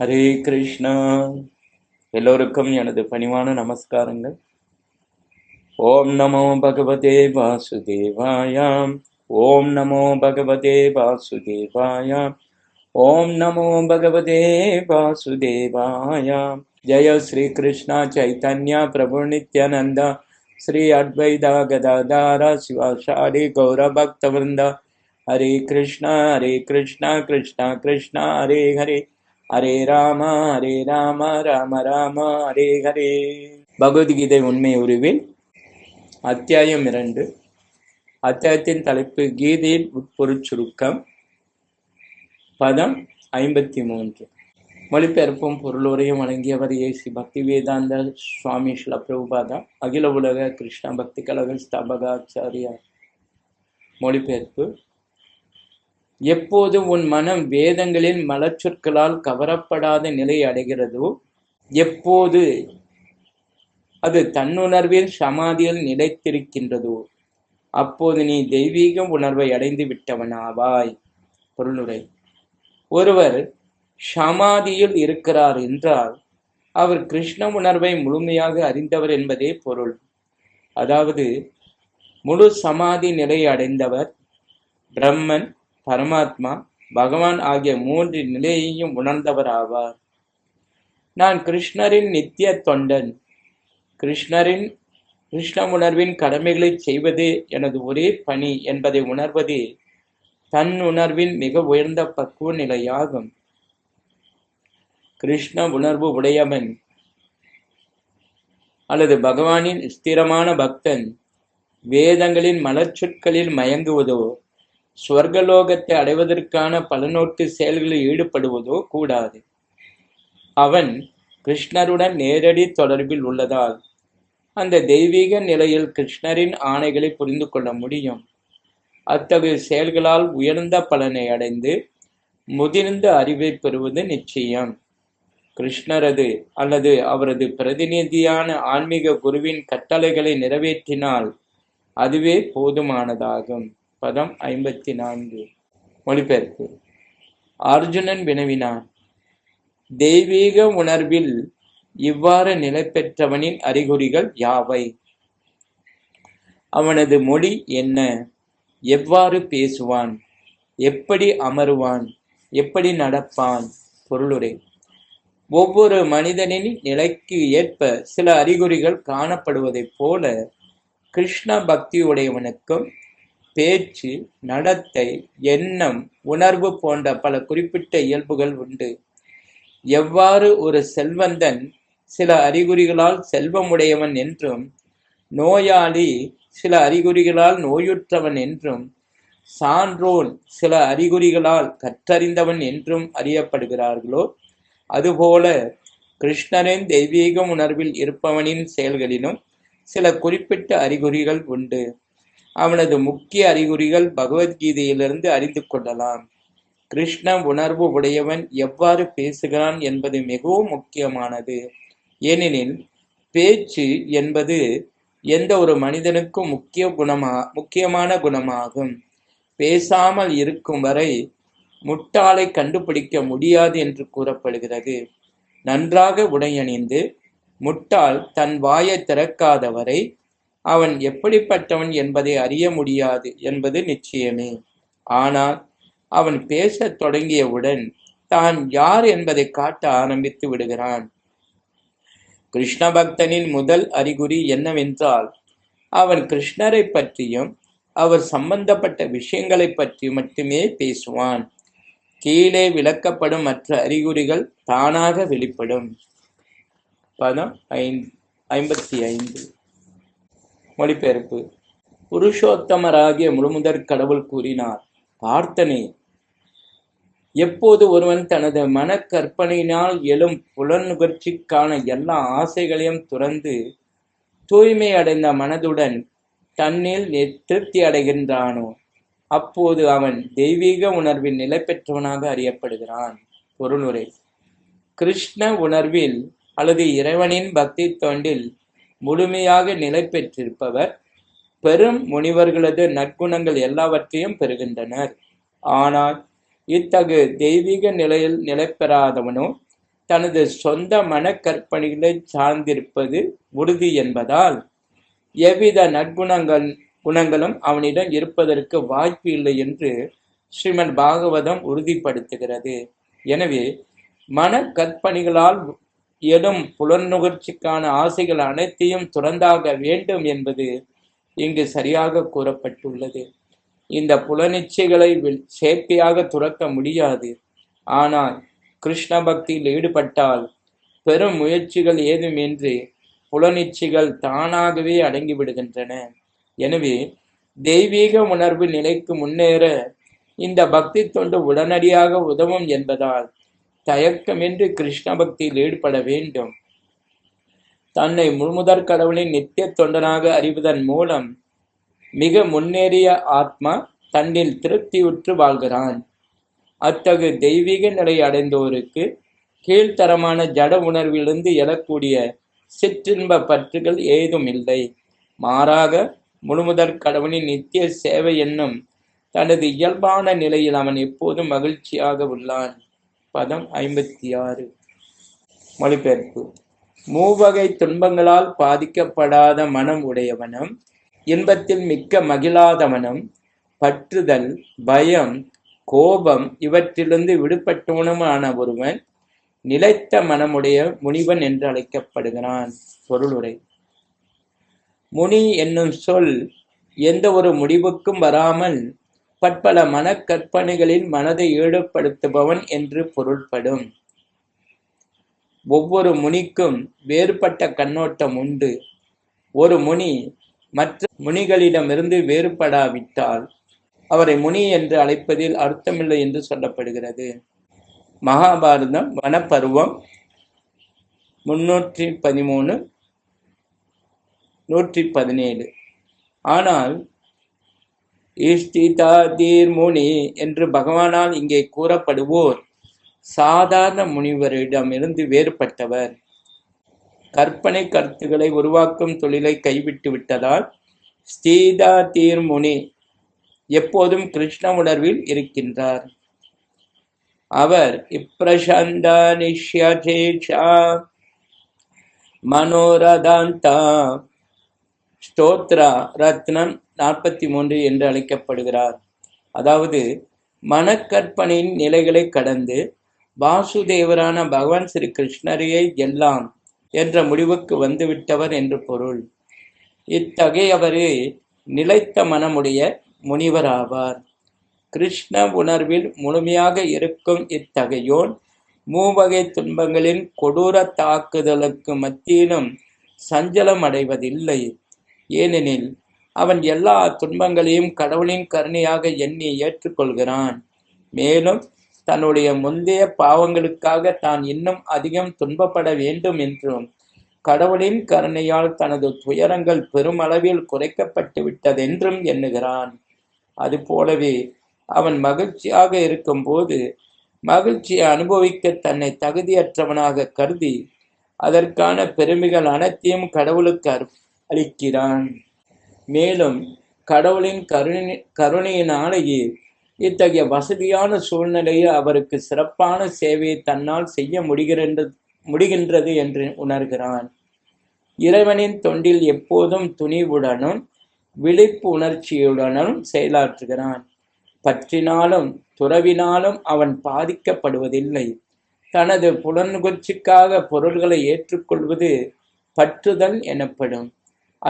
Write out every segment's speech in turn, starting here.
ஹரே கிருஷ்ணா எல்லோருக்கும் எனது பணிவான நமஸ்காரங்கள் ஓம் நமோ பகவதே வாசுதேவாயாம் ஓம் நமோ பகவதே வாசுதேவாயாம் ஓம் நமோ பகவதே வாசுதேவாயாம் ஜெய ஸ்ரீ கிருஷ்ணா சைத்தன்யா பிரபு நித்யானந்தா ஸ்ரீ அத்வைதா கதாதாரா சிவாசாரி கௌர பக்தவருந்தா ஹரே கிருஷ்ணா ஹரே கிருஷ்ணா கிருஷ்ணா கிருஷ்ணா ஹரே ஹரே ஹரே ராம ஹரே ராம ராம ராம ஹரே ஹரே. பகவத்கீதை உண்மை உருவில் அத்தியாயம் இரண்டு. அத்தியாயத்தின் தலைப்பு கீதையின் உட்பொரு சுருக்கம். பதம் ஐம்பத்தி மூன்று மொழிபெயர்ப்பும் பொருளுரையும் வழங்கியவர் ஏசி பக்தி வேதாந்த சுவாமி ஸ்ல பிரபுபாதா அகில உலக கிருஷ்ண பக்தி கழக ஸ்தாபகாச்சாரியார். மொழிபெயர்ப்பு எப்போது உன் மனம் வேதங்களின் மலச்சொற்களால் கவரப்படாத நிலை அடைகிறதோ எப்போது அது தன்னுணர்வில் சமாதியில் நிலைத்திருக்கின்றதோ அப்போது நீ தெய்வீக உணர்வை அடைந்து விட்டவனாவாய் பொருளுரை. ஒருவர் சமாதியில் இருக்கிறார் என்றால் அவர் கிருஷ்ண உணர்வை முழுமையாக அறிந்தவர் என்பதே பொருள். அதாவது முழு சமாதி நிலை அடைந்தவர் பிரம்மன் பரமாத்மா பகவான் ஆகிய மூன்று நிலையையும் உணர்ந்தவராவார். நான் கிருஷ்ணரின் நித்திய தொண்டன். கிருஷ்ணரின் கிருஷ்ண உணர்வின் கடமைகளை செய்வது எனது ஒரே பணி என்பதை உணர்வதே தன் உணர்வின் மிக உயர்ந்த பக்குவ நிலையாகும். கிருஷ்ண உணர்வு உடையவன் அல்லது பகவானின் ஸ்திரமான பக்தன் வேதங்களின் மலர்ச்சொற்களில் மயங்குவதோ சுவர்கலோகத்தை அடைவதற்கான பலநோட்டு செயல்களில் ஈடுபடுவதோ கூடாது. அவன் கிருஷ்ணருடன் நேரடி தொடர்பில் உள்ளதால் அந்த தெய்வீக நிலையில் கிருஷ்ணரின் ஆணைகளை புரிந்து கொள்ள முடியும். அத்தகைய செயல்களால் உயர்ந்த பலனை அடைந்து முதிர்ந்த அறிவை பெறுவது நிச்சயம். கிருஷ்ணரது அல்லது அவரது பிரதிநிதியான ஆன்மீக குருவின் கட்டளைகளை நிறைவேற்றினால் அதுவே போதுமானதாகும். பதம் ஐம்பத்தி நான்கு. மொழிபெயர்ப்பு. அர்ஜுனன் வினவினான் தெய்வீக உணர்வில் இவ்வாறு நிலை பெற்றவனின் அறிகுறிகள் யாவை? அவனது மொழி என்ன? எவ்வாறு பேசுவான்? எப்படி அமருவான்? எப்படி நடப்பான்? பொருளுரை. ஒவ்வொரு மனிதனின் நிலைக்கு ஏற்ப சில அறிகுறிகள் காணப்படுவதைப் போல கிருஷ்ண பக்தியுடையவனுக்கும் பேச்சு நடத்தை எண்ணம் உணர்வு போன்ற பல குறிப்பிட்ட இயல்புகள் உண்டு. எவ்வாறு ஒரு செல்வந்தன் சில அறிகுறிகளால் செல்வமுடையவன் என்றும் நோயாளி சில அறிகுறிகளால் நோயுற்றவன் என்றும் சான்றோன் சில அறிகுறிகளால் கற்றறிந்தவன் என்றும் அறியப்படுகிறார்களோ அதுபோல கிருஷ்ணரின் தெய்வீக உணர்வில் இருப்பவனின் செயல்களிலும் சில குறிப்பிட்ட அறிகுறிகள் உண்டு. அவனது முக்கிய அறிகுறிகள் பகவத்கீதையிலிருந்து அறிந்து கொள்ளலாம். கிருஷ்ண உணர்வு உடையவன் எவ்வாறு பேசுகிறான் என்பது மிகவும் முக்கியமானது. ஏனெனில் பேச்சு என்பது எந்த ஒரு மனிதனுக்கும் முக்கிய குணமா முக்கியமான குணமாகும். பேசாமல் இருக்கும் வரை முட்டாளை கண்டுபிடிக்க முடியாது என்று கூறப்படுகிறது. நன்றாக உடையணிந்து முட்டாள் தன் வாயை திறக்காத வரை அவன் எப்படிப்பட்டவன் என்பதை அறிய முடியாது என்பது நிச்சயமே. ஆனால் அவன் பேசத் தொடங்கியவுடன் தான் யார் என்பதை காட்ட ஆரம்பித்து விடுகிறான். கிருஷ்ண பக்தனின் முதல் அறிகுறி என்னவென்றால் அவன் கிருஷ்ணரை பற்றியும் அவர் சம்பந்தப்பட்ட விஷயங்களை பற்றி மட்டுமே பேசுவான். கீழே விளக்கப்படும் மற்ற அறிகுறிகள் தானாக வெளிப்படும். பதம் ஐந்து ஐம்பத்தி ஐந்து. மொழிபெயர்ப்பு. புருஷோத்தமராகிய முழுமுதற் கடவுள் கூறினார் பார்த்தனே எப்போது ஒருவன் தனது மனக்கற்பனையினால் எழும் புலனுகர்ச்சிக்கான எல்லா ஆசைகளையும் துறந்து தூய்மை அடைந்த மனதுடன் தன்னில் திருப்தி அடைகின்றானோ அப்போது அவன் தெய்வீக உணர்வின் நிலை பெற்றவனாக அறியப்படுகிறான். பொருளுரை. கிருஷ்ண உணர்வில் அல்லது இறைவனின் பக்தி தொண்டில் முழுமையாக நிலை பெற்றிருப்பவர் பெரும் முனிவர்களது நற்குணங்கள் எல்லாவற்றையும் பெறுகின்றனர். ஆனால் இத்தகு தெய்வீக நிலையில் நிலை பெறாதவனோ தனது சொந்த மனக்கற்பனைகளை சார்ந்திருப்பது உறுதி என்பதால் எவ்வித நற்குணங்கள் குணங்களும் அவனிடம் இருப்பதற்கு வாய்ப்பு இல்லை என்று ஸ்ரீமன் பாகவதம் உறுதிப்படுத்துகிறது. எனவே மன கற்பனைகளால் எழும் புலனுகர்ச்சிக்கான ஆசைகள் அனைத்தையும் துறந்தாக வேண்டும் என்பது இங்கு சரியாக கூறப்பட்டுள்ளது. இந்த புலனிச்சைகளை வில்- செயற்கையாக துறக்க முடியாது. ஆனால் கிருஷ்ண பக்தியில் ஈடுபட்டால் பெரும் முயற்சிகள் ஏதுமின்றி புலனிச்சைகள் தானாகவே அடங்கிவிடுகின்றன. எனவே தெய்வீக உணர்வு நிலைக்கு முன்னேற இந்த பக்தி தொண்டு உடனடியாக உதவும் என்பதால் தயக்கமின்றி கிருஷ்ண பக்தியில் ஈடுபட வேண்டும். தன்னை முழுமுதற் கடவுளின் நித்திய தொண்டனாக அறிவதன் மூலம் மிக முன்னேறிய ஆத்மா தன்னில் திருப்தியுற்று வாழ்கிறான். அத்தகு தெய்வீக நிலை அடைந்தோருக்கு கீழ்த்தரமான ஜட உணர்விலிருந்து எழக்கூடிய சிற்றின்ப பற்றுகள் ஏதும் இல்லை. மாறாக முழுமுதற் கடவுளின் நித்திய சேவை என்னும் தனது இயல்பான நிலையில் அவன் எப்போதும் மகிழ்ச்சியாக உள்ளான். பதம் ஐம்பத்தி ஆறு மொழிபெயர்ப்பு. மூவகை துன்பங்களால் பாதிக்கப்படாத மனம் உடையவனும் இன்பத்தில் மிக்க மகிழாதவனும் பற்றுதல் பயம் கோபம் இவற்றிலிருந்து விடுபட்டவனுமான ஒருவன் நிலைத்த மனமுடைய முனிவன் என்று அழைக்கப்படுகிறான். பொருளுரை. முனி என்னும் சொல் எந்த ஒரு முடிவுக்கும் வராமல் பற்பல மனக்கற்பனைகளில் மனதை ஈடுபடுத்துபவன் என்று பொருள்படும். ஒவ்வொரு முனிக்கும் வேறுபட்ட கண்ணோட்டம் உண்டு. ஒரு முனி மற்ற முனிகளிடமிருந்து வேறுபடாவிட்டால் அவரை முனி என்று அழைப்பதில் அர்த்தமில்லை என்று சொல்லப்படுகிறது. மகாபாரதம் வனப்பருவம் முன்னூற்றி பதிமூணு நூற்றி பதினேழு. ஆனால் இஷ்டிதாதீர் முனி என்று பகவானால் இங்கே கூறப்படுவோர். சாதாரண முனிவரிடமிருந்து வேறுபட்டவர். கற்பனை கருத்துக்களை உருவாக்கும் தொழிலை கைவிட்டு விட்டதால் ஸ்ரீதா தீர்முனி எப்போதும் கிருஷ்ண உணர்வில் இருக்கின்றார். அவர் இப்பிரசந்த நிஷ்யதேஷா மனோரதாந்தா ஸ்தோத்ரா ரத்னம் நாற்பத்தி மூன்று என்று அழைக்கப்படுகிறார். அதாவது மனக்கற்பனையின் நிலைகளை கடந்து வாசுதேவரான பகவான் ஸ்ரீ கிருஷ்ணரையே எல்லாம் என்ற முடிவுக்கு வந்துவிட்டவர் என்று பொருள். இத்தகையவரே நிலைத்த மனமுடைய முனிவராவார். கிருஷ்ண உணர்வில் முழுமையாக இருக்கும் இத்தகையோன் மூவகை துன்பங்களின் கொடூர தாக்குதலுக்கு மத்தியிலும் சஞ்சலம் அடைவதில்லை ஏனெனில் அவன் எல்லா துன்பங்களையும் கடவுளின் கருணையாக எண்ணி ஏற்றுக்கொள்கிறான். மேலும் தன்னுடைய முந்தைய பாவங்களுக்காக தான் இன்னும் அதிகம் துன்பப்பட வேண்டும் என்றும் கடவுளின் கருணையால் தனது துயரங்கள் பெருமளவில் குறைக்கப்பட்டு விட்டதென்றும் எண்ணுகிறான். அதுபோலவே அவன் மகிழ்ச்சியாக இருக்கும்போது மகிழ்ச்சியை அனுபவிக்க தன்னை தகுதியற்றவனாக கருதி அதற்கான பெருமைகள் அனைத்தையும் கடவுளுக்கு அளிக்கிறான். மேலும் கடவுளின் கருணை கருணையினாலேயே இத்தகைய வசதியான சூழ்நிலையில் அவருக்கு சிறப்பான சேவையை தன்னால் செய்ய முடிகிறது முடிகின்றது என்று உணர்கிறான். இறைவனின் தொண்டில் எப்போதும் துணிவுடனும் விழிப்பு உணர்ச்சியுடனும் செயலாற்றுகிறான். பற்றினாலும் துறவினாலும் அவன் பாதிக்கப்படுவதில்லை. தனது புலனுகர்ச்சிக்காக பொருள்களை ஏற்றுக்கொள்வது பற்றுதல் எனப்படும்.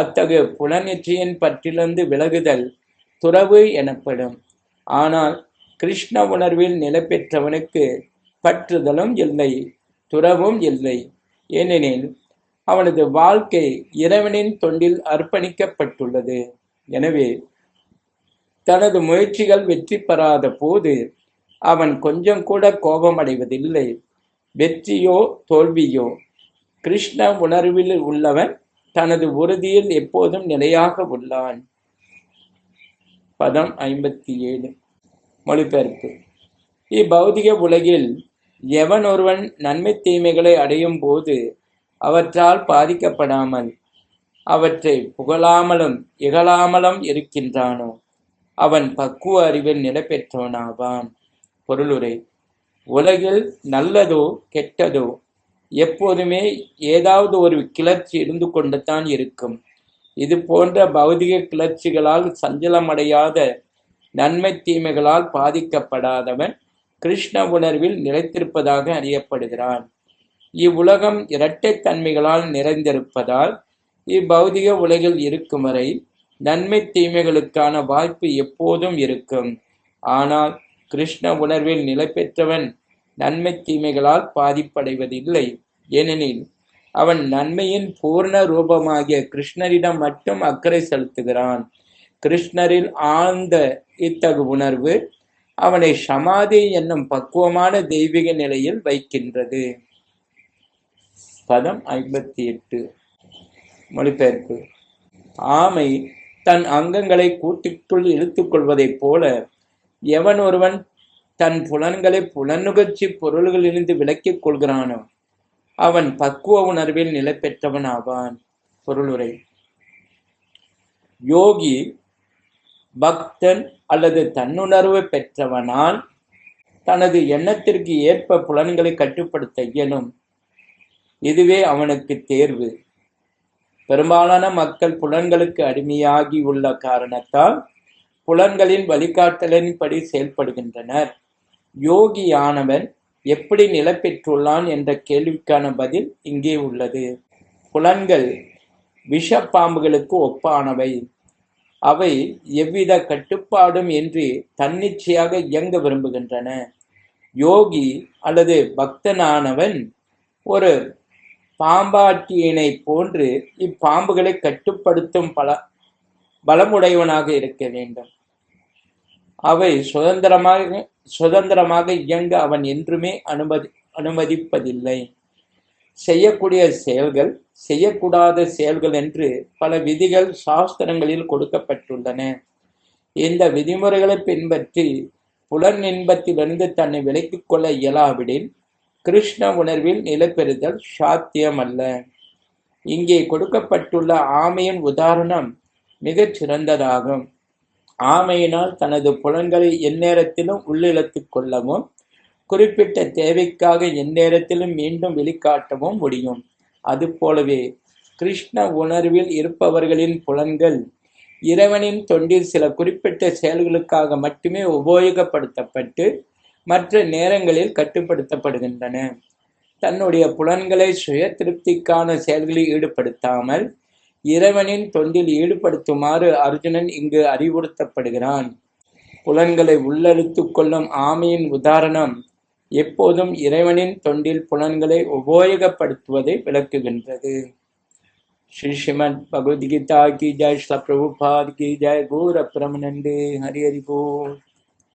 அத்தகைய புலனிச்சையின் பற்றிலிருந்து விலகுதல் துறவு எனப்படும். ஆனால் கிருஷ்ண உணர்வில் நிலை பெற்றவனுக்கு பற்றுதலும் இல்லை துறவும் இல்லை. ஏனெனில் அவனது வாழ்க்கை இறைவனின் தொண்டில் அர்ப்பணிக்கப்பட்டுள்ளது. எனவே தனது முயற்சிகள் வெற்றி பெறாத போது அவன் கொஞ்சம் கூட கோபமடைவதில்லை. வெற்றியோ தோல்வியோ கிருஷ்ண உணர்வில் உள்ளவன் தனது உறுதியில் எப்போதும் நிலையாக உள்ளான். பதம் ஐம்பத்தி ஏழு மொழிபெயர்ப்பு. இப்பௌதிக உலகில் எவன் ஒருவன் நன்மை தீமைகளை அடையும் போது அவற்றால் பாதிக்கப்படாமல் அவற்றை புகழாமலும் இகழாமலும் இருக்கின்றானோ? அவன் பக்குவ அறிவில் நிலை பெற்றவனாவான். பொருளுரை. உலகில் நல்லதோ கெட்டதோ எப்போதுமே ஏதாவது ஒரு கிளர்ச்சி இருந்து கொண்டுதான் இருக்கும். இது போன்ற பௌதிக கிளர்ச்சிகளால் சஞ்சலமடையாத நன்மை தீமைகளால் பாதிக்கப்படாதவன் கிருஷ்ண உணர்வில் நிலைத்திருப்பதாக அறியப்படுகிறான். இவ்வுலகம் இரட்டைத்தன்மைகளால் நிறைந்திருப்பதால் இப்பௌதிக உலகில் இருக்கும் வரை நன்மை தீமைகளுக்கான வாய்ப்பு எப்போதும் இருக்கும். ஆனால் கிருஷ்ண உணர்வில் நிலை பெற்றவன் நன்மை தீமைகளால் பாதிப்படைவதில்லை. ஏனெனில் அவன் நன்மையின் பூர்ண ரூபமாகிய கிருஷ்ணரிடம் மட்டும் அக்கறை செலுத்துகிறான். கிருஷ்ணரில் ஆழ்ந்த இத்தகு உணர்வு அவனை சமாதி என்னும் பக்குவமான தெய்வீக நிலையில் வைக்கின்றது. பதம் ஐம்பத்தி எட்டு மொழிபெயர்ப்பு. ஆமை தன் அங்கங்களை கூட்டிற்குள் இழுத்துக் கொள்வதைப் போல எவன் ஒருவன் தன் புலன்களை புலனுகர்ச்சி பொருள்களிலிருந்து விலக்கிக் கொள்கிறானோ அவன் பக்குவ உணர்வில் நிலை பெற்றவன் ஆவான் பொருளுரை. யோகி பக்தன் அல்லது தன்னுணர்வு பெற்றவனால் தனது எண்ணத்திற்கு ஏற்ப புலன்களை கட்டுப்படுத்த இயலும். இதுவே அவனுக்கு தேர்வு. பெரும்பாலான மக்கள் புலன்களுக்கு அடிமையாகி உள்ள காரணத்தால் புலன்களின் வழிகாட்டலின்படி செயல்படுகின்றனர். யோகியானவன் எப்படி நிலப்பெற்றுள்ளான் என்ற கேள்விக்கான பதில் இங்கே உள்ளது. புலன்கள் விஷப்பாம்புகளுக்கு ஒப்பானவை. அவை எவ்வித கட்டுப்பாடும் இன்றி தன்னிச்சையாக இயங்க விரும்புகின்றன. யோகி அல்லது பக்தனானவன் ஒரு பாம்பாட்டியினை போன்று இப்பாம்புகளை கட்டுப்படுத்தும் பல பலமுடையவனாக இருக்க வேண்டும். அவை சுதந்திரமாக சுதந்திரமாக இயங்க அவன் என்றுமே அனுமதி அனுமதிப்பதில்லை. செய்யக்கூடிய செயல்கள் செய்யக்கூடாத செயல்கள் என்று பல விதிகள் சாஸ்திரங்களில் கொடுக்கப்பட்டுள்ளன. இந்த விதிமுறைகளை பின்பற்றி புலன் இன்பத்திலிருந்து தன்னை விலக்கிக் கொள்ள இயலாவிடின் கிருஷ்ண உணர்வில் நிலப்பெறுதல் சாத்தியமல்ல. இங்கே கொடுக்கப்பட்டுள்ள ஆமையின் உதாரணம் மிகச் சிறந்ததாகும் ஆமையினால் தனது புலன்களை எந்நேரத்திலும் உள்ளிழத்துக் கொள்ளவும் குறிப்பிட்ட தேவைக்காக எந்நேரத்திலும் மீண்டும் வெளிக்காட்டவும் முடியும். அதுபோலவே கிருஷ்ண உணர்வில் இருப்பவர்களின் புலன்கள் இறைவனின் தொண்டில் சில குறிப்பிட்ட செயல்களுக்காக மட்டுமே உபயோகப்படுத்தப்பட்டு மற்ற நேரங்களில் கட்டுப்படுத்தப்படுகின்றன. தன்னுடைய புலன்களை சுய திருப்திக்கான செயல்களில் ஈடுபடுத்தாமல் இறைவனின் தொண்டில் ஈடுபடுத்துமாறு அர்ஜுனன் இங்கு அறிவுறுத்தப்படுகிறான் புலன்களை உள்ளெழுத்துக் கொள்ளும் ஆமையின் உதாரணம் எப்போதும் இறைவனின் தொண்டில் புலன்களை உபயோகப்படுத்துவதை விளக்குகின்றது श्री श्रीमद भगवद गीता की जय श्री प्रभुपाद की जय गौर प्रमनंदे हरि हरि बोल